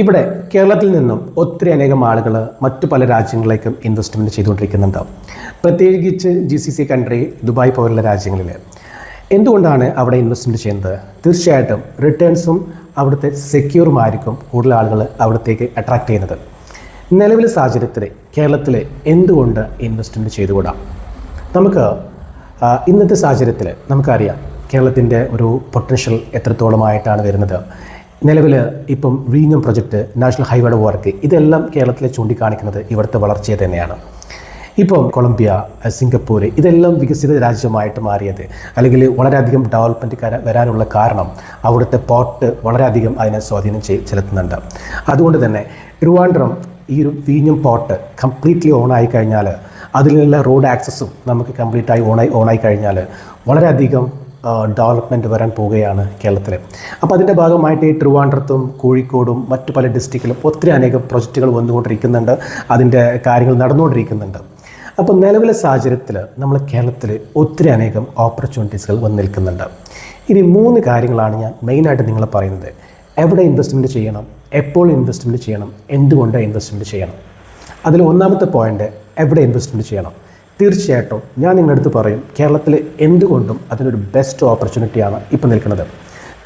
ഇവിടെ കേരളത്തിൽ നിന്നും ഒത്തിരി അനേകം ആളുകൾ മറ്റു പല രാജ്യങ്ങളിലേക്കും ഇൻവെസ്റ്റ്മെന്റ് ചെയ്തുകൊണ്ടിരിക്കുന്നുണ്ട്. പ്രത്യേകിച്ച് G C C country Dubai പോലുള്ള രാജ്യങ്ങളിൽ എന്തുകൊണ്ടാണ് അവിടെ ഇൻവെസ്റ്റ്മെന്റ് ചെയ്യുന്നത്? തീർച്ചയായിട്ടും റിട്ടേൺസും അവിടുത്തെ സെക്യൂറുമായിരിക്കും കൂടുതൽ ആളുകൾ അവിടത്തേക്ക് അട്രാക്റ്റ് ചെയ്യുന്നത്. നിലവിലെ സാഹചര്യത്തിൽ കേരളത്തിൽ എന്തുകൊണ്ട് ഇൻവെസ്റ്റ്മെന്റ് ചെയ്തുകൂടാം? നമുക്ക് ഇന്നത്തെ സാഹചര്യത്തിൽ നമുക്കറിയാം കേരളത്തിന്റെ ഒരു പൊട്ടൻഷ്യൽ എത്രത്തോളമായിട്ടാണ് വരുന്നത്. നിലവിൽ ഇപ്പം വീഞ്ഞം പ്രൊജക്റ്റ് നാഷണൽ ഹൈവേയുടെ വർക്ക് ഇതെല്ലാം കേരളത്തിലെ ചൂണ്ടിക്കാണിക്കുന്നത് ഇവിടുത്തെ വളർച്ചയെ തന്നെയാണ്. ഇപ്പം കൊളംബിയ സിംഗപ്പൂർ ഇതെല്ലാം വികസിത രാജ്യമായിട്ട് മാറിയത്. അല്ലെങ്കിൽ വളരെയധികം ഡെവലപ്മെന്റ് വരാനുള്ള കാരണം അവിടുത്തെ പോർട്ട് വളരെയധികം അതിനെ സ്വാധീനം ചെലുത്തുന്നുണ്ട്. അതുകൊണ്ട് തന്നെ തിരുവാൻഡ്രം ഈ ഒരു വീഞ്ഞം പോർട്ട് കംപ്ലീറ്റ്ലി ഓണായി കഴിഞ്ഞാൽ അതിലുള്ള റോഡ് ആക്സസും നമുക്ക് കംപ്ലീറ്റായി ഓണായി ഓണായി കഴിഞ്ഞാൽ വളരെയധികം ഡെവലപ്മെന്റ് വരാൻ പോവുകയാണ് കേരളത്തിൽ അപ്പോൾ അതിന്റെ ഭാഗമായിട്ട് ഈ ട്രിവാൻഡ്രത്തും കോഴിക്കോടും മറ്റു പല ഡിസ്ട്രിക്റ്റിലും ഒത്തിരി അനേകം പ്രൊജക്റ്റുകൾ വന്നുകൊണ്ടിരിക്കുന്നുണ്ട്. അതിന്റെ കാര്യങ്ങൾ നടന്നുകൊണ്ടിരിക്കുന്നുണ്ട്. അപ്പോൾ നിലവിലെ സാഹചര്യത്തിൽ നമ്മൾ കേരളത്തിൽ ഒത്തിരി അനേകം ഓപ്പർച്യൂണിറ്റീസുകൾ വന്നു നിൽക്കുന്നുണ്ട്. ഇനി മൂന്ന് കാര്യങ്ങളാണ് ഞാൻ മെയിനായിട്ട് നിങ്ങളെ പറയുന്നത്. എവിടെ ഇൻവെസ്റ്റ്മെന്റ് ചെയ്യണം? എപ്പോൾ ഇൻവെസ്റ്റ്മെന്റ് ചെയ്യണം? എന്തുകൊണ്ട് ഇൻവെസ്റ്റ്മെന്റ് ചെയ്യണം? അതിൽ ഒന്നാമത്തെ പോയിന്റ് എവിടെ ഇൻവെസ്റ്റ്മെന്റ് ചെയ്യണം? തീർച്ചയായിട്ടും ഞാൻ നിങ്ങളുടെ അടുത്ത് പറയും കേരളത്തിൽ എന്തുകൊണ്ടും അതിനൊരു ബെസ്റ്റ് ഓപ്പർച്യൂണിറ്റിയാണ് ഇപ്പോൾ നിൽക്കുന്നത്.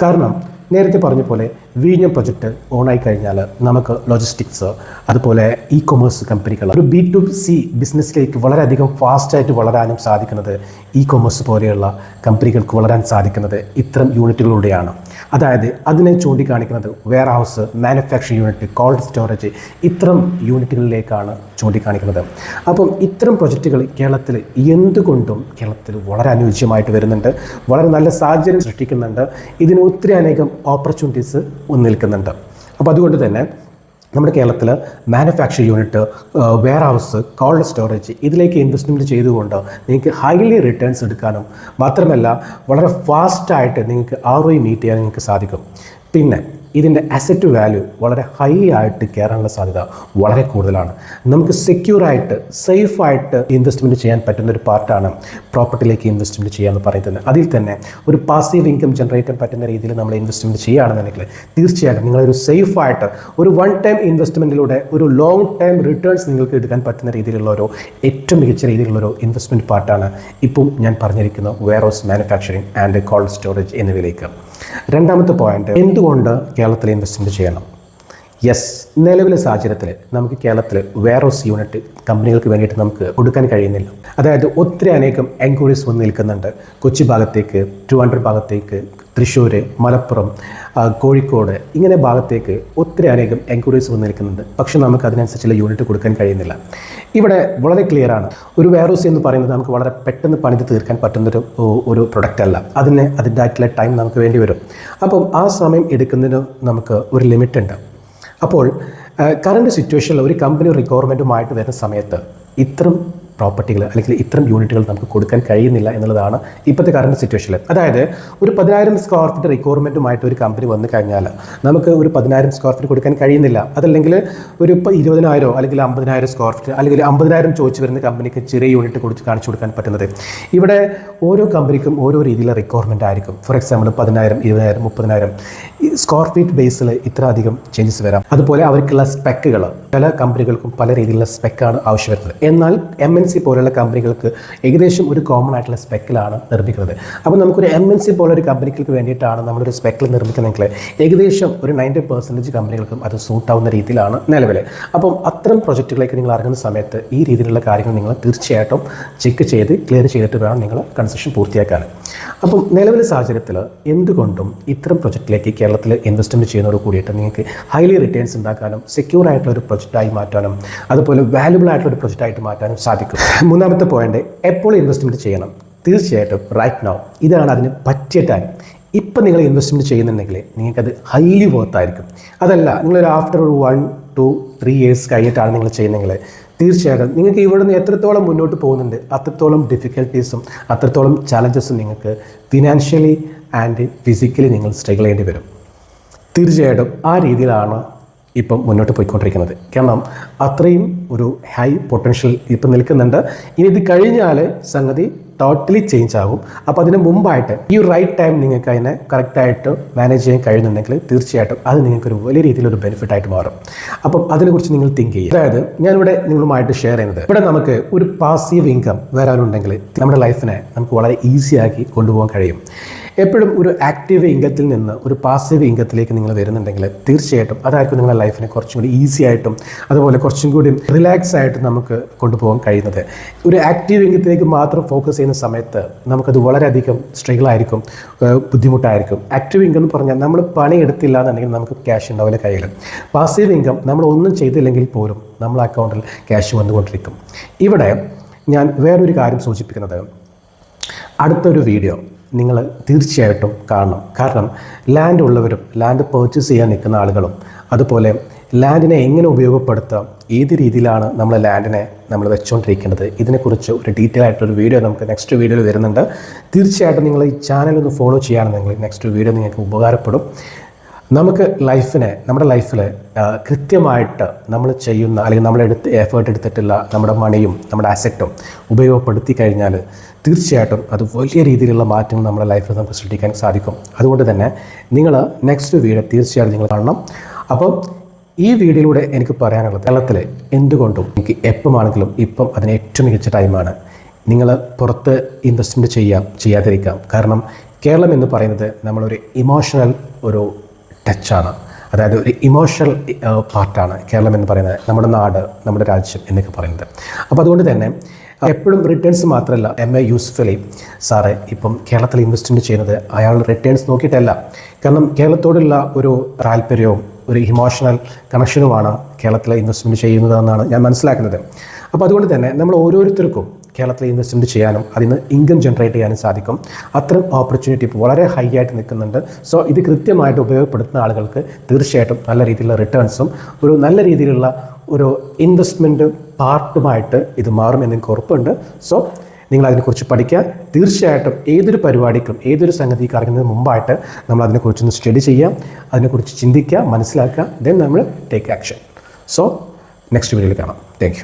കാരണം നേരത്തെ പറഞ്ഞ പോലെ വീഞ്ഞം പ്രൊജക്റ്റ് ആയി കഴിഞ്ഞാൽ നമുക്ക് ലോജിസ്റ്റിക്സ് അതുപോലെ ഇ കൊമേഴ്സ് കമ്പനികൾ ഒരു ബി ടു സി ബിസിനസ്സിലേക്ക് വളരെയധികം ഫാസ്റ്റായിട്ട് വളരാനും സാധിക്കുന്നത് ഇ കൊമേഴ്സ് പോലെയുള്ള കമ്പനികൾക്ക് വളരാൻ സാധിക്കുന്നത് ഇത്തരം യൂണിറ്റുകളിലൂടെയാണ്. അതായത് അതിനെ ചൂണ്ടിക്കാണിക്കുന്നത് warehouse manufacturing unit cold storage ഇത്തരം യൂണിറ്റുകളിലേക്കാണ് ചൂണ്ടിക്കാണിക്കുന്നത്. അപ്പം ഇത്തരം പ്രൊജക്റ്റുകൾ കേരളത്തിൽ എന്തുകൊണ്ടും കേരളത്തിൽ വളരെ അനുയോജ്യമായിട്ട് വരുന്നുണ്ട്. വളരെ നല്ല സാഹചര്യം സൃഷ്ടിക്കുന്നുണ്ട്. ഇതിന് ഒത്തിരി അനേകം ഓപ്പർച്യൂണിറ്റീസ് നിൽക്കുന്നുണ്ട്. അപ്പോൾ അതുകൊണ്ട് തന്നെ നമ്മുടെ കേരളത്തിൽ manufacture unit warehouse cold storage ഇതിലേക്ക് ഇൻവെസ്റ്റ്മെന്റ് ചെയ്തുകൊണ്ട് നിങ്ങൾക്ക് ഹൈലി റിട്ടേൺസ് എടുക്കാനും മാത്രമല്ല വളരെ ഫാസ്റ്റായിട്ട് നിങ്ങൾക്ക് ആർ ഒ മീറ്റ് ചെയ്യാൻ നിങ്ങൾക്ക് സാധിക്കും. പിന്നെ ഇതിന്റെ അസറ്റ് വാല്യൂ വളരെ ഹൈ ആയിട്ട് കയറാനുള്ള സാധ്യത വളരെ കൂടുതലാണ്. നമുക്ക് സെക്യൂറായിട്ട് സേഫായിട്ട് ഇൻവെസ്റ്റ്മെന്റ് ചെയ്യാൻ പറ്റുന്ന ഒരു പാർട്ടാണ് പ്രോപ്പർട്ടിയിലേക്ക് ഇൻവെസ്റ്റ്മെന്റ് ചെയ്യുക എന്ന് പറയുന്നത്. അതിൽ തന്നെ ഒരു പാസീവ് ഇൻകം ജനറേറ്റ് പറ്റുന്ന രീതിയിൽ നമ്മൾ ഇൻവെസ്റ്റ്മെന്റ് ചെയ്യുകയാണെന്നുണ്ടെങ്കിൽ തീർച്ചയായിട്ടും നിങ്ങളൊരു സേഫായിട്ട് ഒരു വൺ ടൈം ഇൻവെസ്റ്റ്മെന്റിലൂടെ ഒരു ലോങ് ടൈം റിട്ടേൺസ് നിങ്ങൾക്ക് എടുക്കാൻ പറ്റുന്ന രീതിയിലുള്ള ഒരു ഏറ്റവും മികച്ച രീതിയിലുള്ള ഒരു ഇൻവെസ്റ്റ്മെന്റ് പാർട്ടാണ് ഇപ്പം ഞാൻ പറഞ്ഞിരിക്കുന്ന warehouse manufacturing and cold storage എന്നിവയിലേക്ക്. രണ്ടാമത്തെ പോയിന്റ് എന്തുകൊണ്ട് കേരളത്തിൽ ഇൻവെസ്റ്റ്മെന്റ് ചെയ്യണം? യെസ് നിലവിലെ സാഹചര്യത്തിൽ നമുക്ക് കേരളത്തിൽ വെയർഹൗസ് യൂണിറ്റ് കമ്പനികൾക്ക് വേണ്ടിയിട്ട് നമുക്ക് കൊടുക്കാൻ കഴിയുന്നില്ല. അതായത് ഒത്തിരി അനേകം എൻക്വയറീസ് വന്ന് നിൽക്കുന്നുണ്ട്. കൊച്ചി ഭാഗത്തേക്ക് ട്രിവാൻഡ്രം ഭാഗത്തേക്ക് തൃശ്ശൂർ മലപ്പുറം കോഴിക്കോട് ഇങ്ങനെ ഭാഗത്തേക്ക് ഒത്തിരി അനേകം എൻക്വയറീസ് വന്നു നിൽക്കുന്നുണ്ട് പക്ഷേ നമുക്ക് അതിനനുസരിച്ചുള്ള യൂണിറ്റ് കൊടുക്കാൻ കഴിയുന്നില്ല. ഇവിടെ വളരെ ക്ലിയർ ആണ്. ഒരു വെയറോസ് എന്ന് പറയുന്നത് നമുക്ക് വളരെ പെട്ടെന്ന് പണിത് തീർക്കാൻ പറ്റുന്നൊരു ഒരു പ്രൊഡക്റ്റ് അല്ല. അതിന് അതിന്റെതായിട്ടുള്ള ടൈം നമുക്ക് വേണ്ടി വരും. അപ്പം ആ സമയം എടുക്കുന്നതിന് നമുക്ക് ഒരു ലിമിറ്റ് ഉണ്ട്. അപ്പോൾ കറണ്ട് സിറ്റുവേഷനിൽ ഒരു കമ്പനി റിക്വയർമെന്റുമായിട്ട് വരുന്ന സമയത്ത് ഇത്തരം പ്രോപ്പർട്ടികൾ അല്ലെങ്കിൽ ഇത്തരം യൂണിറ്റുകൾ നമുക്ക് കൊടുക്കാൻ കഴിയുന്നില്ല എന്നുള്ളതാണ് ഇപ്പോഴത്തെ കറണ്ട് സിറ്റുവേഷനിൽ അതായത് ഒരു പതിനായിരം സ്ക്വയർ ഫീറ്റ് റിക്വയർമെന്റുമായിട്ട് ഒരു കമ്പനി വന്നു കഴിഞ്ഞാൽ നമുക്ക് ഒരു പതിനായിരം സ്ക്വയർ ഫീറ്റ് കൊടുക്കാൻ കഴിയുന്നില്ല. അതല്ലെങ്കിൽ ഒരു ഇപ്പോൾ ഇരുപതിനായിരോ അല്ലെങ്കിൽ അമ്പതിനായിരം സ്ക്വയർ ഫീറ്റ് അല്ലെങ്കിൽ അമ്പതിനായിരം ചോദിച്ചു വരുന്ന കമ്പനിക്ക് ചെറിയ യൂണിറ്റ് കൊടുത്ത് കാണിച്ചു കൊടുക്കാൻ പറ്റുന്നത്. ഇവിടെ ഓരോ കമ്പനിക്കും ഓരോ രീതിയിലുള്ള റിക്വയർമെന്റ് ആയിരിക്കും. ഫോർ എക്സാമ്പിൾ പതിനായിരം ഇരുപതിനായിരം മുപ്പതിനായിരം. സ്ക്വയർ ഫീറ്റ് ബേസിൽ ഇത്ര അധികം ചേഞ്ചസ് വരാം. അതുപോലെ അവർക്കുള്ള സ്പെക്കുകൾ പല കമ്പനികൾക്കും പല രീതിയിലുള്ള സ്പെക്കാണ് ആവശ്യം വരുന്നത്. എന്നാൽ എം എൻ സി പോലെയുള്ള കമ്പനികൾക്ക് ഏകദേശം ഒരു കോമൺ ആയിട്ടുള്ള സ്പെക്കിലാണ് നിർമ്മിക്കുന്നത്. അപ്പോൾ നമുക്കൊരു എം എൻ സി പോലൊരു കമ്പനികൾക്ക് വേണ്ടിയിട്ടാണ് നമ്മളൊരു സ്പെക്കിൽ നിർമ്മിക്കുന്നതെങ്കിൽ ഏകദേശം ഒരു നയന്റി പെർസെന്റേജ് കമ്പനികൾക്കും അത് സൂട്ട് ആവുന്ന രീതിയിലാണ് നിലവിൽ. അപ്പം അത്തരം പ്രൊജക്റ്റുകളിലേക്ക് നിങ്ങൾ ഇറങ്ങുന്ന സമയത്ത് ഈ രീതിയിലുള്ള കാര്യങ്ങൾ നിങ്ങൾ തീർച്ചയായിട്ടും ചെക്ക് ചെയ്ത് ക്ലിയർ ചെയ്തിട്ട് വേണം നിങ്ങൾ കൺസ്ട്രക്ഷൻ പൂർത്തിയാക്കാൻ. അപ്പം നിലവിലെ സാഹചര്യത്തിൽ എന്തുകൊണ്ടും ഇത്തരം പ്രൊജക്റ്റിലേക്ക് കേരളത്തിൽ ഇൻവെസ്റ്റ്മെന്റ് ചെയ്യുന്നതോട് കൂടിയിട്ട് നിങ്ങൾക്ക് ഹൈലി റിട്ടേൺസ് ഉണ്ടാക്കാനും സെക്യൂർ ആയിട്ടുള്ള ഒരു പ്രൊജക്റ്റായി മാറ്റാനും അതുപോലെ വാല്യുബിൾ ആയിട്ടുള്ള ഒരു പ്രൊജക്റ്റായിട്ട് മാറ്റാനും സാധിക്കും. മൂന്നാമത്തെ പോയിന്റ് എപ്പോൾ ഇൻവെസ്റ്റ്മെന്റ് ചെയ്യണം? തീർച്ചയായിട്ടും റൈറ്റ് നൗ ഇതാണ് അതിന് പറ്റിയ ടൈം ഇപ്പം നിങ്ങൾ ഇൻവെസ്റ്റ്മെന്റ് ചെയ്യുന്നുണ്ടെങ്കിൽ നിങ്ങൾക്കത് ഹൈലി വർത്തായിരിക്കും അതല്ല നിങ്ങളൊരു after one two three years കഴിഞ്ഞിട്ടാണ് നിങ്ങൾ ചെയ്യുന്നതെങ്കിൽ തീർച്ചയായിട്ടും നിങ്ങൾക്ക് ഇവിടുന്ന് എത്രത്തോളം മുന്നോട്ട് പോകുന്നുണ്ട് അത്രത്തോളം ഡിഫിക്കൽട്ടീസും അത്രത്തോളം ചാലഞ്ചസും നിങ്ങൾക്ക് ഫിനാൻഷ്യലി ആൻഡ് ഫിസിക്കലി നിങ്ങൾ സ്ട്രഗിൾ ചെയ്യേണ്ടി വരും. തീർച്ചയായിട്ടും ആ രീതിയിലാണ് ഇപ്പം മുന്നോട്ട് പോയിക്കൊണ്ടിരിക്കുന്നത്. കാരണം അത്രയും ഒരു ഹൈ പൊട്ടൻഷ്യൽ ഇപ്പം നിൽക്കുന്നുണ്ട്. ഇനി ഇത് കഴിഞ്ഞാൽ സംഗതി ടോട്ടലി ചേഞ്ച് ആകും. അപ്പോൾ അതിന് മുമ്പായിട്ട് ഈ റൈറ്റ് ടൈം നിങ്ങൾക്ക് അതിനെ കറക്റ്റായിട്ട് മാനേജ് ചെയ്യാൻ കഴിയുന്നുണ്ടെങ്കിൽ തീർച്ചയായിട്ടും അത് നിങ്ങൾക്കൊരു വലിയ രീതിയിലൊരു ബെനിഫിറ്റ് ആയിട്ട് മാറും. അപ്പം അതിനെക്കുറിച്ച് നിങ്ങൾ തിങ്ക് ചെയ്യുക. അതായത് ഞാനിവിടെ നിങ്ങളുമായിട്ട് ഷെയർ ചെയ്യുന്നത്. ഇവിടെ നമുക്ക് ഒരു പാസീവ് ഇൻകം വരാനുണ്ടെങ്കിൽ നമ്മുടെ ലൈഫിനെ നമുക്ക് വളരെ ഈസിയാക്കി കൊണ്ടുപോകാൻ കഴിയും. എപ്പോഴും ഒരു ആക്റ്റീവ് ഇൻകത്തിൽ നിന്ന് ഒരു പാസീവ് ഇൻകത്തിലേക്ക് നിങ്ങൾ വരുന്നുണ്ടെങ്കിൽ തീർച്ചയായിട്ടും അതായിരിക്കും നിങ്ങളുടെ ലൈഫിനെ കുറച്ചും കൂടി ഈസി ആയിട്ടും അതുപോലെ കുറച്ചും കൂടി റിലാക്സ് ആയിട്ട് നമുക്ക് കൊണ്ടുപോകാൻ കഴിയുന്നത്. ഒരു ആക്റ്റീവ് ഇംഗത്തിലേക്ക് മാത്രം ഫോക്കസ് ചെയ്യുന്ന സമയത്ത് നമുക്കത് വളരെയധികം സ്ട്രഗിൾ ആയിരിക്കും ബുദ്ധിമുട്ടായിരിക്കും. ആക്റ്റീവ് ഇൻകം എന്ന് പറഞ്ഞാൽ നമ്മൾ പണിയെടുത്തില്ല എന്നുണ്ടെങ്കിൽ നമുക്ക് ക്യാഷ് ഉണ്ടാവില്ല കയ്യിൽ. പാസീവ് ഇൻകം നമ്മൾ ഒന്നും ചെയ്തില്ലെങ്കിൽ പോലും നമ്മളെ അക്കൗണ്ടിൽ ക്യാഷ് വന്നുകൊണ്ടിരിക്കും. ഇവിടെ ഞാൻ വേറൊരു കാര്യം സൂചിപ്പിക്കുന്നത്. അടുത്തൊരു വീഡിയോ നിങ്ങൾ തീർച്ചയായിട്ടും കാണണം. കാരണം ലാൻഡ് ഉള്ളവരും ലാൻഡ് പർച്ചേസ് ചെയ്യാൻ നിൽക്കുന്ന ആളുകളും അതുപോലെ ലാൻഡിനെ എങ്ങനെ ഉപയോഗപ്പെടുത്താം ഏത് രീതിയിലാണ് നമ്മൾ ലാൻഡിനെ നമ്മൾ വെച്ചുകൊണ്ടിരിക്കുന്നത് ഇതിനെക്കുറിച്ച് ഒരു ഡീറ്റെയിൽ ആയിട്ടൊരു വീഡിയോ നമുക്ക് നെക്സ്റ്റ് വീഡിയോയിൽ വരുന്നുണ്ട്. തീർച്ചയായിട്ടും നിങ്ങൾ ഈ ചാനൽ ഒന്ന് ഫോളോ ചെയ്യുകയാണെന്നുണ്ടെങ്കിൽ നെക്സ്റ്റ് വീഡിയോ നിങ്ങൾക്ക് ഉപകാരപ്പെടും. നമുക്ക് ലൈഫിനെ നമ്മുടെ ലൈഫിൽ കൃത്യമായിട്ട് നമ്മൾ ചെയ്യുന്ന അല്ലെങ്കിൽ നമ്മൾ എടുത്ത് എഫേർട്ട് എടുത്തിട്ടുള്ള നമ്മുടെ മണിയും നമ്മുടെ അസറ്റും ഉപയോഗപ്പെടുത്തി കഴിഞ്ഞാൽ തീർച്ചയായിട്ടും അത് വലിയ രീതിയിലുള്ള മാറ്റങ്ങൾ നമ്മുടെ ലൈഫിൽ നമുക്ക് സൃഷ്ടിക്കാൻ സാധിക്കും. അതുകൊണ്ട് തന്നെ നിങ്ങൾ നെക്സ്റ്റ് വീഡിയോ തീർച്ചയായിട്ടും നിങ്ങൾ കാണണം. അപ്പോൾ ഈ വീഡിയോയിലൂടെ എനിക്ക് പറയാനുള്ളത് കേരളത്തിൽ എന്തുകൊണ്ടും എനിക്ക് എപ്പോഴാണെങ്കിലും ഇപ്പം അതിന് ഏറ്റവും മികച്ച ടൈമാണ് നിങ്ങൾ പുറത്ത് ഇൻവെസ്റ്റ്മെന്റ് ചെയ്യാം ചെയ്യാതിരിക്കാം. കാരണം കേരളം എന്ന് പറയുന്നത് നമ്മളൊരു ഇമോഷണൽ ഒരു ടച്ചാണ് അതായത് ഒരു ഇമോഷണൽ പാർട്ടാണ് കേരളം എന്ന് പറയുന്നത് നമ്മുടെ നാട് നമ്മുടെ രാജ്യം എന്നൊക്കെ പറയുന്നത്. അപ്പോൾ അതുകൊണ്ട് തന്നെ എപ്പോഴും റിട്ടേൺസ് മാത്രമല്ല എം എ യൂസ്ഫലി സാറ് ഇപ്പം കേരളത്തിൽ ഇൻവെസ്റ്റ്മെന്റ് ചെയ്യുന്നത് അയാൾ റിട്ടേൺസ് നോക്കിയിട്ടല്ല. കാരണം കേരളത്തോടുള്ള ഒരു താല്പര്യവും ഒരു ഇമോഷണൽ കണക്ഷനുമാണ് കേരളത്തിലെ ഇൻവെസ്റ്റ്മെന്റ് ചെയ്യുന്നതെന്നാണ് ഞാൻ മനസ്സിലാക്കുന്നത്. അപ്പോൾ അതുകൊണ്ട് തന്നെ നമ്മൾ ഓരോരുത്തർക്കും കേരളത്തിൽ ഇൻവെസ്റ്റ്മെന്റ് ചെയ്യാനും അതിൽ നിന്ന് ഇൻകം ജനറേറ്റ് ചെയ്യാനും സാധിക്കും. അത്തരം ഓപ്പർച്യൂണിറ്റി ഇപ്പോൾ വളരെ ഹൈ ആയിട്ട് നിൽക്കുന്നുണ്ട്. സോ ഇത് കൃത്യമായിട്ട് ഉപയോഗപ്പെടുത്തുന്ന ആളുകൾക്ക് തീർച്ചയായിട്ടും നല്ല രീതിയിലുള്ള റിട്ടേൺസും ഒരു നല്ല രീതിയിലുള്ള ഒരു ഇൻവെസ്റ്റ്മെന്റ് പാർട്ടുമായിട്ട് ഇത് മാറുമെന്ന് എനിക്ക് ഉറപ്പുണ്ട്. സോ നിങ്ങൾ അതിനെക്കുറിച്ച് പഠിക്കുക. തീർച്ചയായിട്ടും ഏതൊരു പരിപാടിക്കും ഏതൊരു സംഗതിക്ക് അറിയുന്നതിന് മുമ്പായിട്ട് നമ്മൾ അതിനെക്കുറിച്ചൊന്ന് സ്റ്റഡി ചെയ്യാം അതിനെക്കുറിച്ച് ചിന്തിക്കുക മനസ്സിലാക്കുക. ദെൻ നമ്മൾ ടേക്ക് ആക്ഷൻ സോ നെക്സ്റ്റ് വീഡിയോയിൽ കാണാം. താങ്ക്